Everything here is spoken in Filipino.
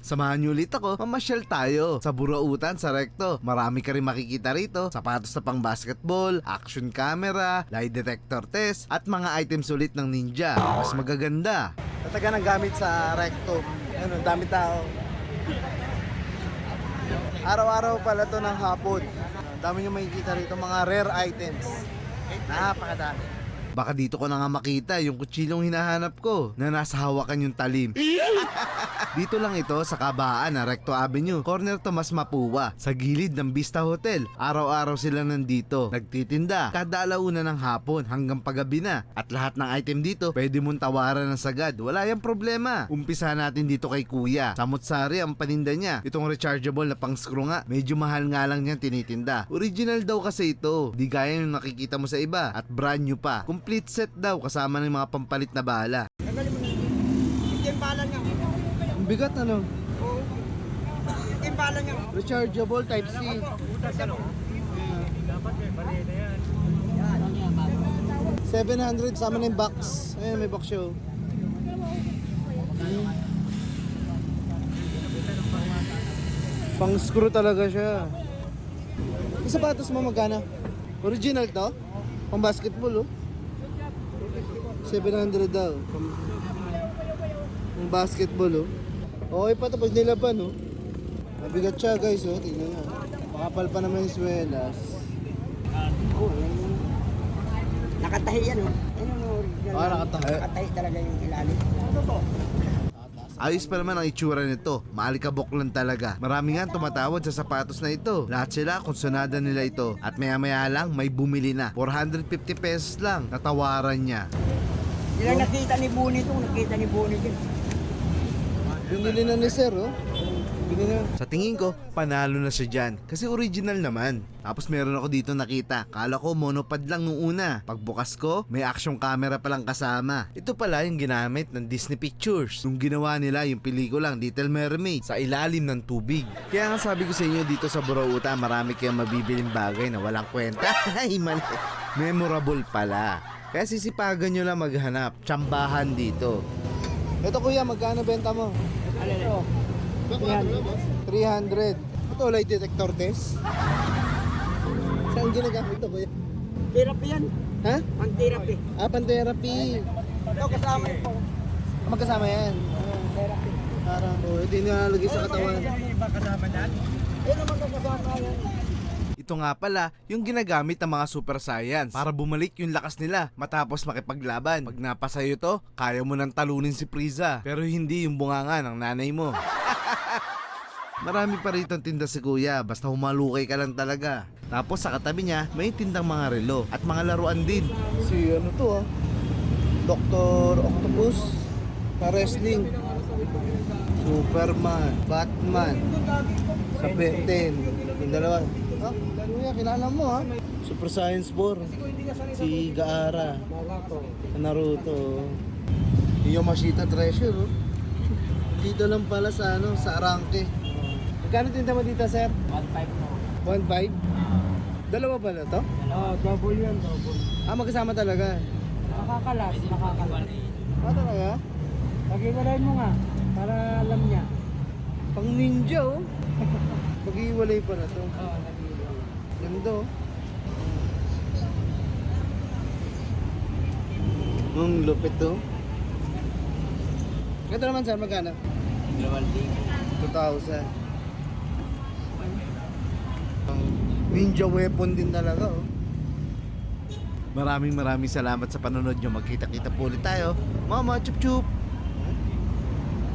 Samahan niyo ulit ako, mamasyal tayo sa Burautan sa Recto. Marami ka rin makikita rito, sapatos na pang basketball, action camera, lie detector test, at mga items ulit ng ninja. Mas magaganda. Tataga ng gamit sa recto. Ano, dami tao. Araw-araw pala to ng hapon. Ang Dami nyo makikita rito mga rare items. Napakadami. Baka dito ko na nga makita yung kutsilong hinahanap ko na nasa hawakan yung talim. dito lang ito sa kabaan na Recto Avenue, corner Tomas Mapua, sa gilid ng Vista Hotel. Araw-araw sila nandito, nagtitinda, kada alauna ng hapon hanggang paggabi na. At lahat ng item dito, pwede mong tawaran ng sagad. Wala yung problema. Umpisa natin dito kay Kuya. Samot-sari ang paninda niya. Itong rechargeable na pang screw nga, medyo mahal nga lang niyan tinitinda. Original daw kasi ito, di gaya yung nakikita mo sa iba at brand new pa. Complete set daw kasama ng mga pampalit na bala. Bigat ano? Timpala niya. Rechargeable type C. Seven hundred sama na yung box. Ayun, may box siya. oh. Pang screw talaga siya. Yung sapatos mo magkano? Original to? Pang basketball oh. 700 daw. Pang basketball oh. Okay pa tapos nilaban oh. Mabigat siya guys oh. Tingnan nyo. Makapal pa naman yung swelas. Oh, yan. Nakatahi yan, oh. Ayun yung original. Ah, nakatahi. Nakatahi talaga yung ilalim. Ano to? Ayos pa naman ang itsura nito. Maalikabok lang talaga. Marami nga tumatawad sa sapatos na ito. Lahat sila konsonada nila ito. At maya maya lang may bumili na. 450 pesos lang. Natawaran niya. Ilang nakita ni Buni to, nakita ni Buni din. Binili na ni Sir oh. Sa tingin ko, panalo na siya dyan. Kasi original naman. Tapos meron ako dito nakita. Kala ko monopod lang nung una. Pagbukas ko, may action camera palang kasama. Ito pala yung ginamit ng Disney Pictures. Nung ginawa nila yung pelikulang Little Mermaid sa ilalim ng tubig. Kaya nga sabi ko sa inyo dito sa Burauta, marami kayong mabibiling bagay na walang kwenta. Ay, mali. Memorable pala. Kaya sisipagan nyo lang maghanap. Tsambahan dito. Ito kuya, magkano benta mo? Ano ito? 300. Ito, light detector test. Saan ginagamit ito kuya? Therapy yan. Ha? Pang therapy. Ah, pan-therapy. Ito kasama ito. Magkasama yan. Therapy. Parang, oh, ito yung nilalagay sa katawan. Ayun naman kasama yan. Ito nga pala yung ginagamit ng mga super science para bumalik yung lakas nila matapos makipaglaban. Pag napasayo to, kaya mo nang talunin si Frieza pero hindi yung bunganga ng nanay mo. Marami pa rito ang tinda si kuya basta humalukay ka lang talaga. Tapos sa katabi niya may tindang mga relo at mga laruan din. Si ano to ah? Dr. Octopus sa wrestling. Superman, Batman, sa Ben 10. Yung dalawa. Ah, kuya, kilala mo ha? Super Science 4. Si Gaara. Naruto. Yung Yamashita Treasure oh. Dito lang pala sa ano, sa Arangke. Magkano tinta mo dito, sir? 1.5 mo. 1.5? Dalawa ba na to? Oh, double yan, double. Ah, magkasama talaga. Nakakalas, nakakalas. Ah, talaga? Pag-iwalayin mo nga, para alam niya. Pang ninja oh. Mag-iwalay pa na to. Oo, oh. Ganda oh. Ang lupit to. Ito naman sir, magkano? 2,000. Ang ninja weapon din talaga oh. Maraming maraming salamat sa panonood nyo. Magkita-kita po ulit tayo. Mama, chup chup!